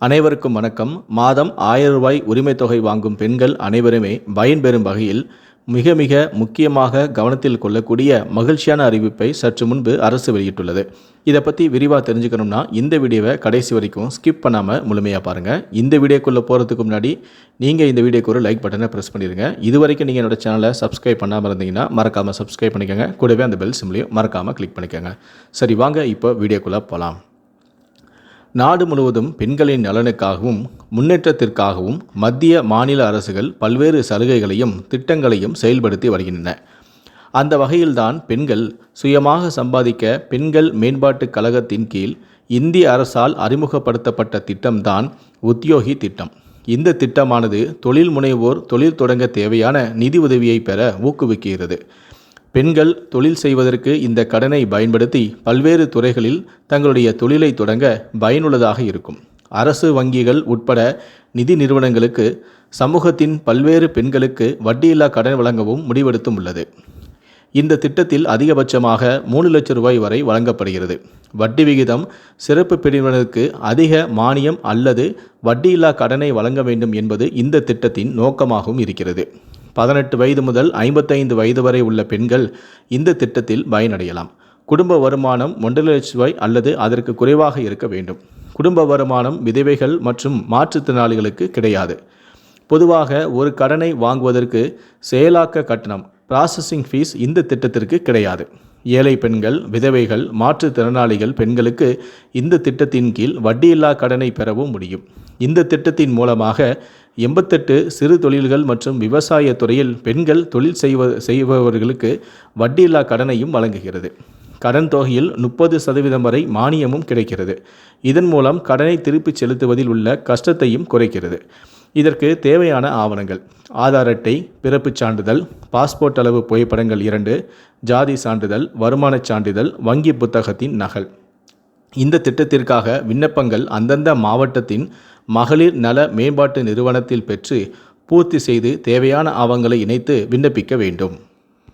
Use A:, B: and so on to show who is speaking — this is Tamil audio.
A: அனைவருக்கும் வணக்கம். மாதம் ஆயிரம் ரூபாய் உரிமைத் தொகை வாங்கும் பெண்கள் அனைவருமே பயன்பெறும் வகையில் மிக மிக முக்கியமாக கவனத்தில் கொள்ளக்கூடிய மகிழ்ச்சியான அறிவிப்பை சற்று முன்பு அரசு வெளியிட்டுள்ளது. இதை பற்றி விரிவாக தெரிஞ்சுக்கணும்னா இந்த வீடியோவை கடைசி வரைக்கும் ஸ்கிப் பண்ணாமல் முழுமையாக பாருங்கள் இந்த வீடியோக்குள்ளே போகிறதுக்கு முன்னாடி நீங்கள் இந்த வீடியோக்கு ஒரு லைக் பட்டனை ப்ரெஸ் பண்ணிடுங்க இது வரைக்கும் நீங்கள் என்னோட சேனலை சப்ஸ்கிரைப் பண்ணாமல் இருந்தீங்கன்னா மறக்காமல் சப்ஸ்கிரைப் பண்ணிக்கோங்க. கூடவே அந்த பெல் சிம்லையும் மறக்காமல் கிளிக் பண்ணிக்கோங்க. சரி வாங்க இப்போ வீடியோக்குள்ளே போகலாம் நாடு முழுவதும் பெண்களின் நலனுக்காகவும் முன்னேற்றத்திற்காகவும் மத்திய மாநில அரசுகள் பல்வேறு சலுகைகளையும் திட்டங்களையும் செயல்படுத்தி வருகின்றன. அந்த வகையில்தான் பெண்கள் சுயமாக சம்பாதிக்க பெண்கள் மேம்பாட்டுக் கழகத்தின் கீழ் இந்திய அரசால் அறிமுகப்படுத்தப்பட்ட திட்டம்தான் உத்தியோகி திட்டம். இந்த திட்டமானது தொழில் முனைவோர் தொழில் தொடங்க தேவையான நிதி உதவியை பெற ஊக்குவிக்கிறது. பெண்கள் தொழில் செய்வதற்கு இந்த கடனை பயன்படுத்தி பல்வேறு துறைகளில் தங்களுடைய தொழிலை தொடங்க பயனுள்ளதாக இருக்கும். அரசு வங்கிகள் உட்பட நிதி நிறுவனங்களுக்கு சமூகத்தின் பல்வேறு பெண்களுக்கு வட்டியில்லா கடன் வழங்கவும் முடிவெடுத்தும் உள்ளது. இந்த திட்டத்தில் அதிகபட்சமாக மூணு லட்சம் ரூபாய் வரை வழங்கப்படுகிறது. வட்டி விகிதம் சிறப்பு பிரிவினருக்கு அதிக மானியம் அல்லது வட்டியில்லா கடனை வழங்க வேண்டும் என்பது இந்த திட்டத்தின் நோக்கமாகவும் இருக்கிறது. பதினெட்டு வயது முதல் ஐம்பத்தைந்து வயது வரை உள்ள பெண்கள் இந்த திட்டத்தில் பயனடையலாம். குடும்ப வருமானம் ஒன்றரை லட்சம் ரூபாய் அல்லது அதற்கு குறைவாக இருக்க வேண்டும். குடும்ப வருமானம் விதவைகள் மற்றும் மாற்றுத்திறனாளிகளுக்கு கிடையாது. பொதுவாக ஒரு கடனை வாங்குவதற்கு செயலாக்க கட்டணம் ப்ராசஸிங் ஃபீஸ் இந்த திட்டத்திற்கு கிடையாது. ஏழை பெண்கள் விதவைகள் மாற்றுத்திறனாளிகள் பெண்களுக்கு இந்த திட்டத்தின் கீழ் வட்டியில்லா கடனை பெறவும் முடியும். இந்த திட்டத்தின் மூலமாக எண்பத்தெட்டு சிறு தொழில்கள் மற்றும் விவசாய துறையில் பெண்கள் தொழில் செய்வ செய்பவர்களுக்கு வட்டியில்லா கடனையும் வழங்குகிறது. கடன் தொகையில் முப்பது சதவீதம் வரை மானியமும் கிடைக்கிறது. இதன் மூலம் கடனை திருப்பிச் செலுத்துவதில் உள்ள கஷ்டத்தையும் குறைக்கிறது. இதற்கு தேவையான ஆவணங்கள். ஆதார் அட்டை பிறப்புச் சான்றிதழ் பாஸ்போர்ட் அளவு புகைப்படங்கள் இரண்டு ஜாதி சான்றிதழ் வருமானச் சான்றிதழ் வங்கி புத்தகத்தின் நகல். இந்த திட்டத்திற்காக விண்ணப்பங்கள் அந்தந்த மாவட்டத்தின் மகளிர் நல மேம்பாட்டு நிறுவனத்தில் பெற்று பூர்த்தி செய்து தேவையான ஆவணங்களை இணைத்து விண்ணப்பிக்க வேண்டும்.